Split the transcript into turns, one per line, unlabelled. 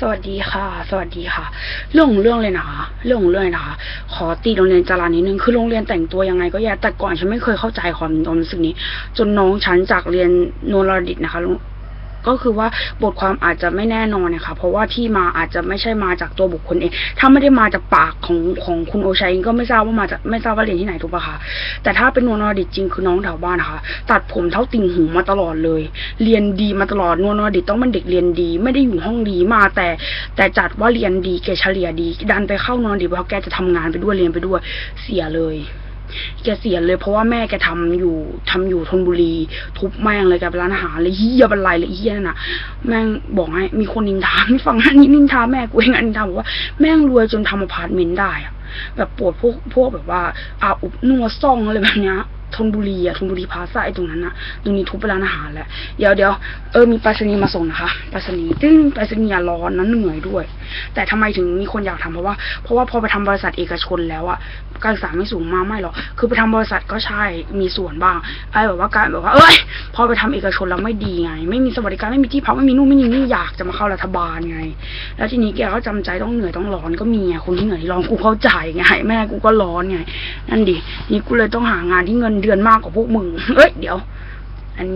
สวัสดีค่ะ สวัสดีค่ะ เรื่องของเรื่องเลยนะคะ เรื่องของเรื่องเลยนะคะ ขอตีโรงเรียนจารานิดนึง คือโรงเรียนแต่งตัวยังไงก็แย่แต่ก่อนฉันไม่เคยเข้าใจความความรู้สึกนี้ จนน้องฉันจากเรียนโนรดิตนะคะ ก็คือว่าบทความอาจจะไม่แน่นอนนะคะเพราะว่าที่มาอาจจะไม่ใช่มาจากตัวบุคคลเอง ถ้าไม่ได้มาจากปากของของคุณโอชัยเองก็ไม่ทราบว่ามาจากไม่ทราบว่าเรียนที่ไหนถูกปะคะแต่ถ้าเป็นนวลนอดิตจริงคือน้องแถวบ้านนะคะตัดผมเท่าติ่งหูมาตลอดเลย เรียนดีมาตลอดนวลนอดิตต้องเป็นเด็กเรียนดี ไม่ได้อยู่ห้องดีมาแต่ แต่จัดว่าเรียนดีเกเฉลี่ยดี ดันไปเข้านอนดิเพราะแกจะทำงานไปด้วยเรียนไปด้วยเสียเลย แกเสียเลยเพราะว่าแม่แกทำอยู่ทำอยู่ธนบุรี ทุบแม่งเลยแกเป็นร้านอาหารเลยเฮียเป็นไรเลยเฮียน่ะ แม่งบอกให้มีคนนินทาไม่ฟังนนี้นินทาแม่กูเองอันนินทาบอกว่าแม่งรวยจนทำอพาร์ตเมนต์ได้อะแบบปวดพวกพวกแบบว่าอาบอบนัวซ่องอะไรแบบเนี้ยธนบุรีอะธนบุรีพาซ่าไอ้ตรงนั้นอะตรงนี้ทุบไปร้านอาหารแหล้วเดี๋ยวเดี๋ยวเออมีไปรษณีย์มาส่งนะคะไปรษณีย์ซึ่งไปรษณีย์ร้อนนะเหนื่อยด้วย แต่ทำไมถึงมีคนอยากทำเพราะว่า เพราะว่าพอไปทำบริษัทเอกชนแล้วอะการศึกษาไม่สูงมากไม่หรอกคือไปทำบริษัทก็ใช่มีส่วนบ้างไอ้แบบว่าการแบบว่าเอ้ยพอไปทำเอกชนแล้วไม่ดีไง ไม่มีสวัสดิการไม่มีที่พักไม่มีนู่นไม่มีนี่อยากจะมาเข้ารัฐบาลไง แล้วทีนี้แกก็จำใจต้องเหนื่อยต้องร้อนก็มีไงคนที่เหนื่อยร้อนกูเข้าใจไงแม่กูก็ร้อนไงนั่นดินี่กูเลยต้องหางานที่เงินเดือนมากกว่าพวกมึงเอ้ยเดี๋ยว อันนี้ก็